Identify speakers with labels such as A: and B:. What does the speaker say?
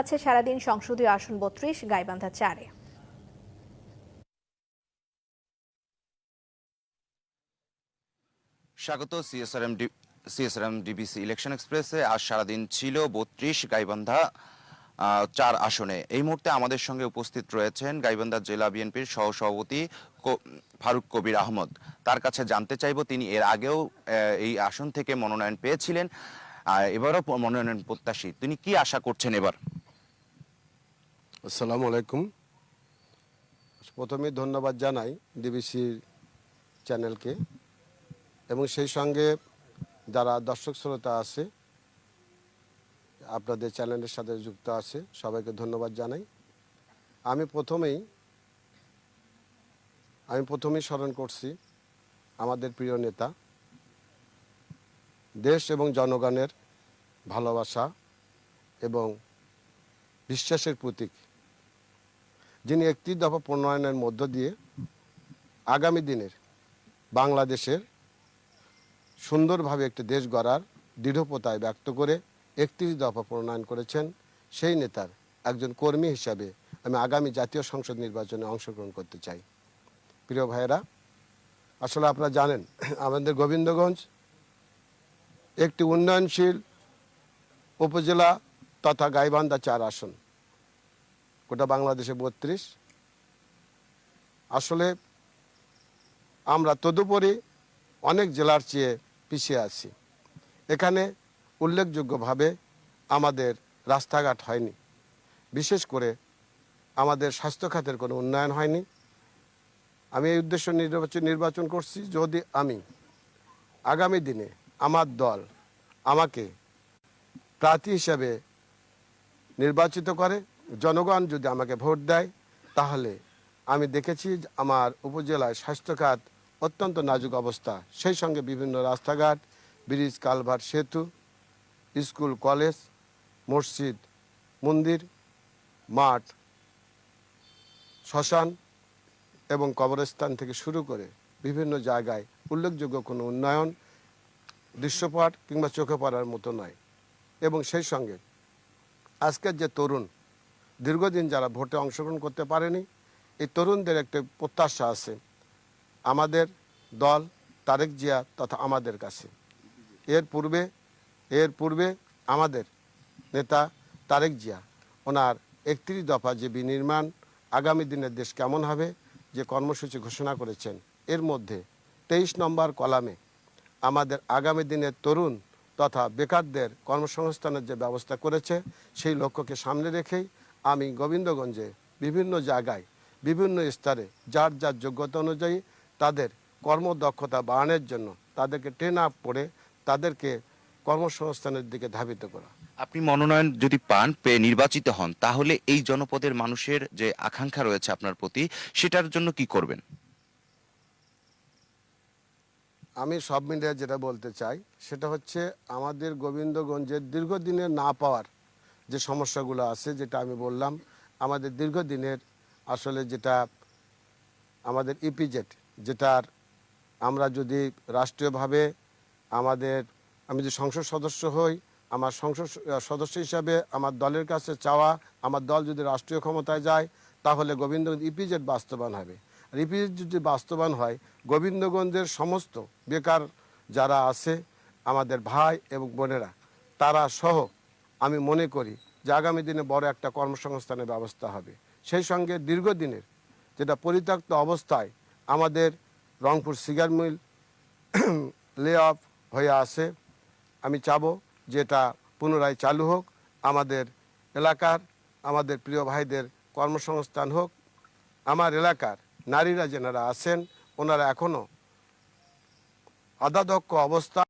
A: আছে সারাদিন সংসদীয় আসন বত্রিশ, গাইবান্ধা চারে।
B: স্বাগত সিএসআরএম সিএসআরএম ডিবিসি ইলেকশন এক্সপ্রেসে আজ সারাদিন ছিল বত্রিশ, গাইবান্ধা চার আসনে। এই মুহূর্তে আমাদের সঙ্গে উপস্থিত রয়েছেন গাইবান্ধা জেলা বিএনপির সহসভাপতি ফারুক কবির আহমদ। তার কাছে জানতে চাইব, তিনি এর আগেও এই আসন থেকে মনোনয়ন পেয়েছিলেন। এবারও মনোনয়ন প্রত্যাশী। তিনি কি আশা করছেন এবার?
C: আসসালামু আলাইকুম। প্রথমে ধন্যবাদ জানাই ডিবিসির চ্যানেলকে এবং সেই সঙ্গে যারা দর্শক শ্রোতা আছে, আপনাদের চ্যানেলের সাথে যুক্ত আছে, সবাইকে ধন্যবাদ জানাই। আমি প্রথমেই আমি প্রথমেই স্মরণ করছি আমাদের প্রিয় নেতা, দেশ এবং জনগণের ভালোবাসা এবং বিশ্বাসের প্রতীক যিনি একটি দফা প্রণয়নের মধ্য দিয়ে আগামী দিনের বাংলাদেশের সুন্দরভাবে একটি দেশ গড়ার দৃঢ়পতায় ব্যক্ত করে একত্রিশ দফা প্রণয়ন করেছেন, সেই নেতার একজন কর্মী হিসাবে আমি আগামী জাতীয় সংসদ নির্বাচনে অংশগ্রহণ করতে চাই। প্রিয় ভাইয়েরা, আসলে আপনারা জানেন, আমাদের গোবিন্দগঞ্জ একটি উন্নয়নশীল উপজেলা তথা গাইবান্ধা চার আসন। গোটা বাংলাদেশে বত্রিশ। আসলে আমরা তদুপরি অনেক জেলার চেয়ে পিছিয়ে আছি। এখানে উল্লেখযোগ্যভাবে আমাদের রাস্তাঘাট হয়নি। বিশেষ করে আমাদের স্বাস্থ্য খাতের কোনো উন্নয়ন হয়নি। আমি এই উদ্দেশ্য নির্বাচন নির্বাচন করছি যদি আমি আগামী দিনে আমার দল আমাকে প্রার্থী হিসাবে নির্বাচিত করে জনগণ যদি আমাকে ভোট দেয়, তাহলে আমি দেখেছি আমার উপজেলায় স্বাস্থ্যখাত অত্যন্ত নাজুক অবস্থা। সেই সঙ্গে বিভিন্ন রাস্তাঘাট, ব্রিজ কালভার সেতু, স্কুল, কলেজ, মসজিদ, মন্দির, মাঠ, শ্মশান এবং কবরস্থান থেকে শুরু করে বিভিন্ন জায়গায় উল্লেখযোগ্য কোনো উন্নয়ন, দৃশ্যপট কিংবা চোখে পড়ার মতো নয়। এবং সেই সঙ্গে আজকের যে তরুণ দীর্ঘদিন যারা ভোটে অংশগ্রহণ করতে পারেনি, এই তরুণদের একটা প্রত্যাশা আছে। আমাদের দল তারেক জিয়া তথা আমাদের কাছে। এর পূর্বে এর পূর্বে আমাদের নেতা তারেক জিয়া, ওনার একত্রিশ দফা যে বিনির্মাণ আগামী দিনের দেশ কেমন হবে, যে কর্মসূচি ঘোষণা করেছেন, এর মধ্যে তেইশ নম্বর কলামে আমাদের আগামী দিনের তরুণ তথা বেকারদের কর্মসংস্থানের যে ব্যবস্থা করেছে, সেই লক্ষ্যকে সামনে রেখেই আমি গোবিন্দগঞ্জে বিভিন্ন জায়গায় বিভিন্ন স্তরে যার যার যোগ্যতা অনুযায়ী তাদের কর্মদক্ষতা বাড়ানোর জন্য তাদেরকে ট্রেন আপ করে তাদেরকে কর্মসংস্থানের দিকে ধাবিত করা।
B: আপনি মনোনয়ন যদি পান পেয়ে নির্বাচিত হন তাহলে এই জনপদের মানুষের যে আকাঙ্ক্ষা রয়েছে আপনার প্রতি সেটার জন্য কি করবেন?
C: আমি সব মিলিয়ে যেটা বলতে চাই সেটা হচ্ছে আমাদের গোবিন্দগঞ্জের দীর্ঘদিনে না পাওয়ার যে সমস্যাগুলো আছে, যেটা আমি বললাম, আমাদের দীর্ঘদিনের আসলে যেটা আমাদের ইপিজেট যেটার আমরা যদি রাষ্ট্রীয়ভাবে আমাদের, আমি যদি সংসদ সদস্য হই, আমার সংসদ সদস্য হিসাবে আমার দলের কাছে চাওয়া, আমার দল যদি রাষ্ট্রীয় ক্ষমতায় যায়, তাহলে গোবিন্দগঞ্জ ইপিজেড বাস্তবায়ন হবে। আর ইপিজেড যদি বাস্তবায়ন হয়, গোবিন্দগঞ্জের সমস্ত বেকার যারা আছে, আমাদের ভাই এবং বোনেরা, তারা সহ আমি মনে করি যে আগামী দিনে বড় একটা কর্মসংস্থানের ব্যবস্থা হবে। সেই সঙ্গে দীর্ঘদিনের যেটা পরিত্যক্ত অবস্থায় আমাদের রংপুর সিগার মিল লে অফ হয়ে আছে, আমি চাবো যেটা পুনরায় চালু হোক, আমাদের এলাকার, আমাদের প্রিয় ভাইদের কর্মসংস্থান হোক, আমার এলাকার নারীরা যেনারা আছেন, ওনারা এখনও আদাদক্ষ অবস্থা